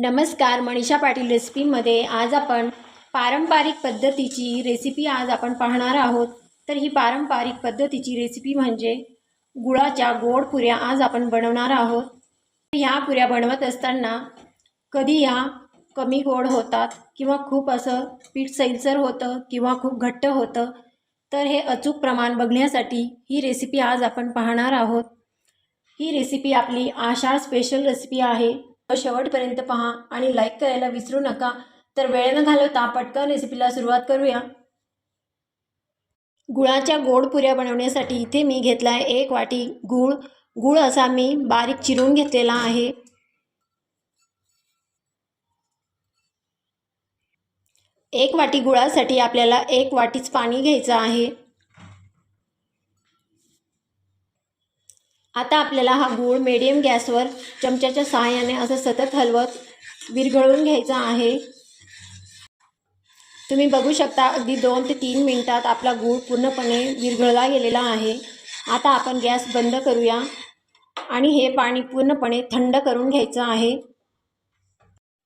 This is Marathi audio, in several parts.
नमस्कार मनीषा पाटील रेसिपीमध्ये आज आपण पारंपरिक पद्धतीची रेसिपी आज आपण पाहणार आहोत. तर ही पारंपरिक पद्धतीची रेसिपी म्हणजे गुळाच्या गोड पुऱ्या आज आपण बनवणार आहोत. ह्या पुऱ्या बनवत असताना कधी या कमी गोड होतात किंवा खूप असं पीठ सैलसर होतं किंवा खूप घट्ट होतं तर हे अचूक प्रमाण बघण्यासाठी ही रेसिपी आज आपण पाहणार आहोत. ही रेसिपी आपली आषाढ स्पेशल रेसिपी आहे. शेवटपर्यंत पहा आणि लाईक करायला विसरू नका. तर वेळ न घालवता पटकन रेसिपीला सुरुवात करूया. गुळाच्या गोड पुऱ्या बनवण्यासाठी इथे मी घेतला आहे एक वाटी गूळ. गूळ असा मी बारीक चिरून घेतलेला आहे. एक वाटी गुळासाठी आपल्याला एक वाटीच पाणी घ्यायचं आहे. आता आपल्याला हा गूळ मीडियम गॅसवर चमच्याच्या सहाय्याने असं सतत हलवत विरघळून घ्यायचा आहे. तुम्ही बघू शकता अगदी दोन ते तीन मिनटात आपला गूळ पूर्णपणे विरघळला गेलेला आहे. आता आपण गॅस बंद करूया आणि हे पाणी पूर्णपणे थंड करून घ्यायचं आहे.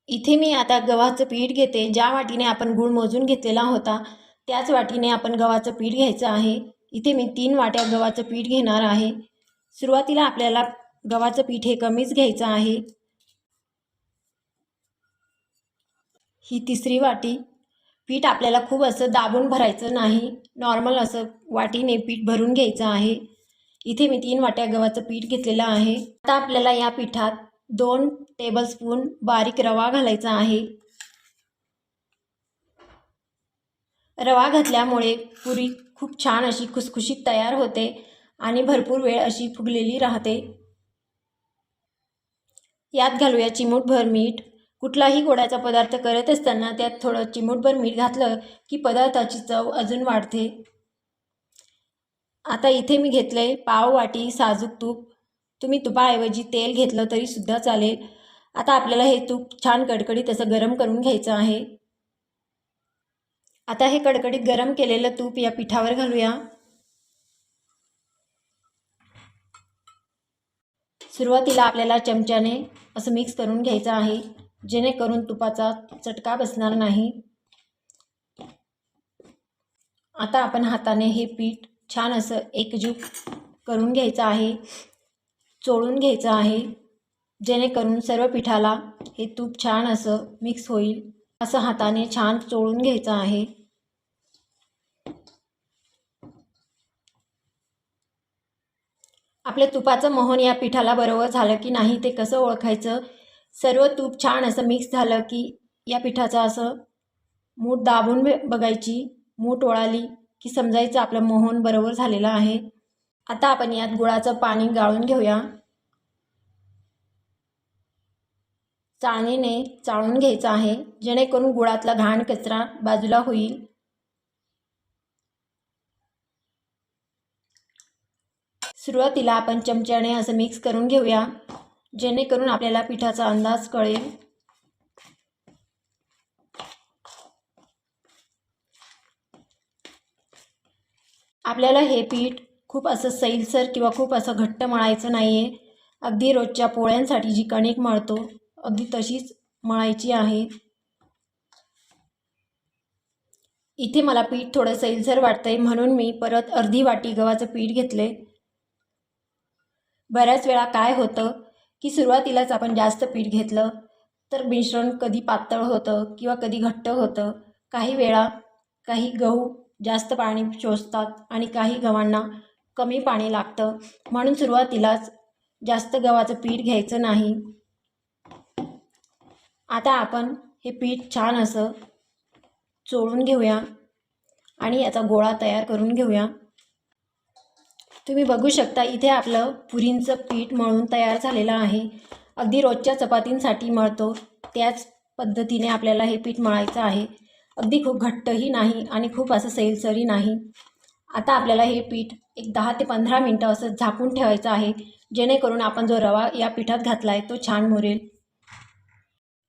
इथे मी आता गव्हाचं पीठ घेते ज्या वाटीने आपण गूळ मोजून घेतलेला होता त्याच वाटीने आपण गव्हाचं पीठ घ्यायचं आहे. इथे मी तीन वाट्या गव्हाचं पीठ घेणार आहे. सुरुवातीला आपल्याला गव्हाचं पीठ हे कमीच घ्यायचं आहे. ही तिसरी वाटी. पीठ आपल्याला खूप असं दाबून भरायचं नाही. नॉर्मल असं वाटीने पीठ भरून घ्यायचं आहे. इथे मी तीन वाट्या गव्हाचं पीठ घेतलेलं आहे. आता आपल्याला या पिठात दोन टेबलस्पून बारीक रवा घालायचा आहे. रवा घातल्यामुळे पुरी खूप छान अशी खुसखुशीत तयार होते. आणि भरपूर वेळ अशी फुगलेली राहते. यात घालूया चिमूटभर मीठ. कुठलाही गोडाचा पदार्थ करत असताना त्यात थोडं चिमूटभर मीठ घातलं की पदार्थाची चव अजून वाढते. आता इथे मी घेतलं आहे पाव वाटी साजूक तूप. तुम्ही तुपाऐवजी तेल घेतलं तरीसुद्धा चालेल. आता आपल्याला हे तूप छान कडकडीत असं गरम करून घ्यायचं आहे. आता हे कडकडीत गरम केलेलं तूप या पिठावर घालूया. सुरुवातीला आपल्याला चमच्याने असं मिक्स करून घ्यायचं आहे जेणेकरून तुपाचा चटका बसणार नाही. आता आपण हाताने हे पीठ छान असं एकजूट करून घ्यायचं आहे चोळून घ्यायचं आहे जेणेकरून सर्व पिठाला हे तूप छान असं मिक्स होईल. असं हाताने छान चोळून घ्यायचं आहे. आपल्या तुपाचं मोहन या पिठाला बरोबर झालं की नाही ते कसं ओळखायचं? सर्व तूप छान असं मिक्स झालं की या पिठाचं असं मूठ दाबून बघायची मूठ ओळाली की समजायचं आपलं मोहन बरोबर झालेलं आहे. आता आपण यात गुळाचं पाणी गाळून घेऊया. चाळणीने चाळून घ्यायचं आहे. जेणेकरून गुळातला घाण कचरा बाजूला होईल. सुरुवातीला आपण चमच्याने असं मिक्स करून घेऊया. जेणेकरून आपल्याला पिठाचा अंदाज कळेल. आपल्याला हे पीठ खूप असं सैलसर किंवा खूप असं घट्ट मळायचं नाही आहे अगदी रोजच्या पोळ्यांसाठी जी कणिक मळतो अगदी तशीच मळायची आहे. इथे मला पीठ थोडं सैलसर वाटतं आहे म्हणून मी परत अर्धी वाटी गव्हाचं पीठ घेतले बऱ्याच वेळा काय होतं की सुरुवातीलाच आपण जास्त पीठ घेतलं तर मिश्रण कधी पातळ होतं किंवा कधी घट्ट होतं. काही वेळा काही गहू जास्त पाणी शोषतात आणि काही गव्हांना कमी पाणी लागतं. म्हणून सुरुवातीलाच जास्त गव्हाचं पीठ घ्यायचं नाही. आता आपण हे पीठ छान असं चोळून घेऊया आणि याचा गोळा तयार करून घेऊया. तुम्ही बघू शकता इथे आपलं पुरींचं पीठ मळून तयार झालेलं आहे. अगदी रोजच्या चपातींसाठी मळतो. त्याच पद्धतीने आपल्याला हे पीठ मळायचं आहे. अगदी खूप घट्टही नाही आणि खूप असं सैलसरी नाही. आता आपल्याला हे पीठ एक दहा ते पंधरा मिनटं असं झाकून ठेवायचं आहे जेणेकरून आपण जो रवा या पिठात घातला आहे तो छान मुरेल.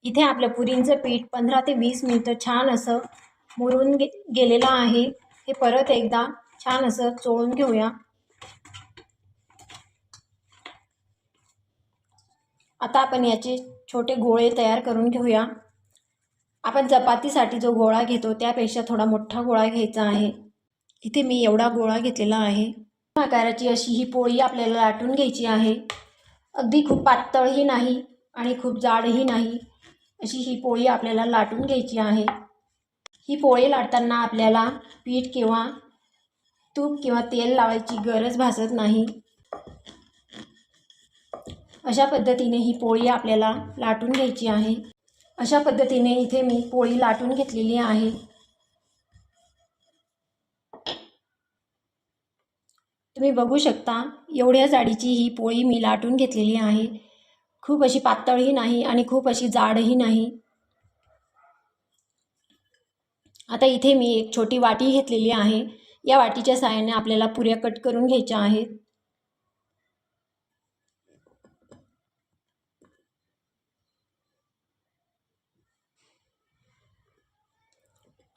इथे आपलं पुरींचं पीठ पंधरा ते वीस मिनटं छान असं मुरून गे गेलेलं आहे. हे परत एकदा छान असं चोळून घेऊया. आता आपण याचे छोटे गोळे तयार करून घेऊया. आपण चपातीसाठी जो गोळा घेतो त्यापेक्षा थोडा मोठा गोळा घ्यायचा आहे. इथे मी एवढा गोळा घेतलेला आहे. आकाराची अशी ही पोळी आपल्याला लाटून घ्यायची आहे. अगदी खूप पातळही नाही आणि खूप जाडही नाही. अशी ही पोळी आपल्याला लाटून घ्यायची आहे. ही पोळी लाटताना आपल्याला पीठ किंवा तूप किंवा तेल लावायची गरज भासत नाही. अशा पद्धतीने ही पोळी आपल्याला लाटून घ्यायची आहे. अशा पद्धतीने इथे मी पोळी लाटून घेतलेली आहे. तुम्ही बघू शकता एवढ्या जाडीची ही पोळी मी लाटून घेतलेली आहे. खूप अशी पातळही नाही आणि खूप अशी जाडही नाही. आता इथे मी एक छोटी वाटी घेतलेली आहे. या वाटीच्या साहाय्याने आपल्याला पुऱ्या कट करून घ्यायच्या आहेत.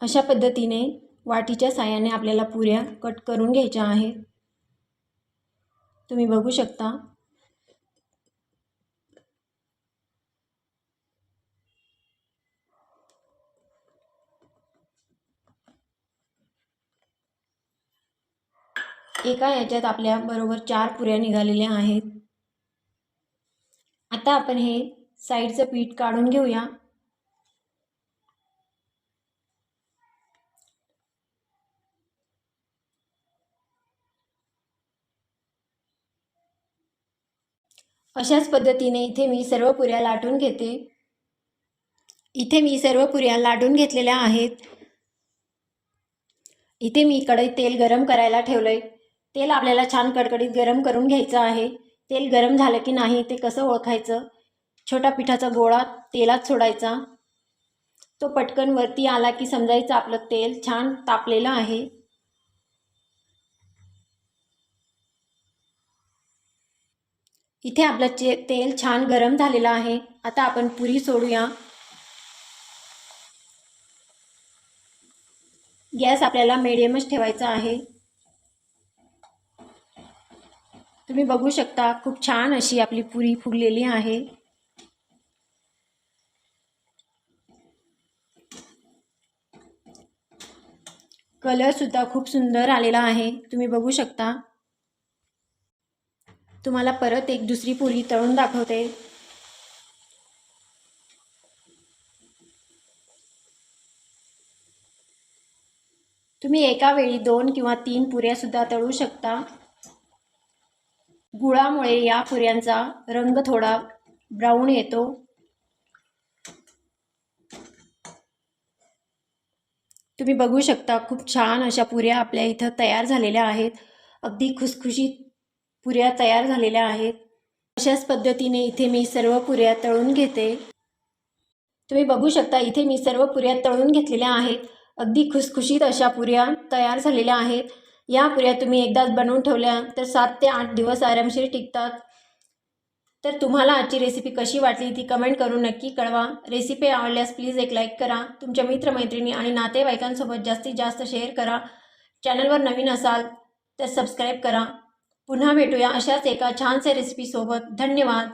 अशा पद्धतीने वाटीच्या साहाय्याने आपल्याला पुऱ्या कट करून घ्यायच्या आहेत. तुम्ही बघू शकता. एका याच्यात आपल्या बरोबर चार पुऱ्या निघालेल्या आहेत. आता आपण हे साईडचं पीठ काढून घेऊया. अशाच पद्धतीने इथे मी सर्व पुऱ्या लाटून घेते. इथे मी सर्व पुऱ्या लाटून घेतलेल्या आहेत. इथे मी कढईत तेल गरम करायला ठेवलं आहे तेल आपल्याला छान कडकडीत गरम करून घ्यायचं आहे. तेल गरम झालं की नाही ते कसं ओळखायचं? छोटा पिठाचा गोळा तेलात सोडायचा. तो पटकन वरती आला की समजायचं आपलं तेल छान तापलेलं आहे. इथे आपलं चे तेल छान गरम झालेलं आहे. आता आपण पुरी सोडूया. गॅस आपल्याला मिडियमच ठेवायचा आहे. तुम्ही बघू शकता खूप छान अशी आपली पुरी फुगलेली आहे. कलरसुद्धा खूप सुंदर आलेला आहे. तुम्ही बघू शकता. तुम्हाला परत एक दुसरी पुरी तळून दाखवते. तुम्ही एका वेळी दोन किंवा तीन पुऱ्यासुद्धा तळू शकता. गुळामुळे या पुऱ्यांचा रंग थोडा ब्राऊन येतो. तुम्ही बघू शकता खूप छान अशा पुऱ्या आपल्या इथं तयार झालेल्या आहेत. अगदी खुसखुशीत पुऱ्या तयार झालेल्या आहेत. अशाच पद्धतीने इथे मी सर्व पुऱ्या तळून घेते. तुम्ही बघू शकता इथे मी सर्व पुऱ्या तळून घेतलेल्या आहेत. अगदी खुसखुशीत अशा पुऱ्या तयार झालेल्या आहेत. या पुऱ्या तुम्ही एकदाच बनवून ठेवल्या तर सात ते आठ दिवस आरामशीर टिकतात. तर तुम्हाला आजची रेसिपी कशी वाटली ती कमेंट करून नक्की कळवा. रेसिपी आवडल्यास प्लीज एक लाईक करा. तुमच्या मित्रमैत्रिणी आणि नातेवाईकांसोबत जास्तीत जास्त शेअर करा. चॅनलवर नवीन असाल तर सबस्क्राईब करा. पुन्हा भेटूया अशाच एका छानशा रेसिपीसोबत धन्यवाद.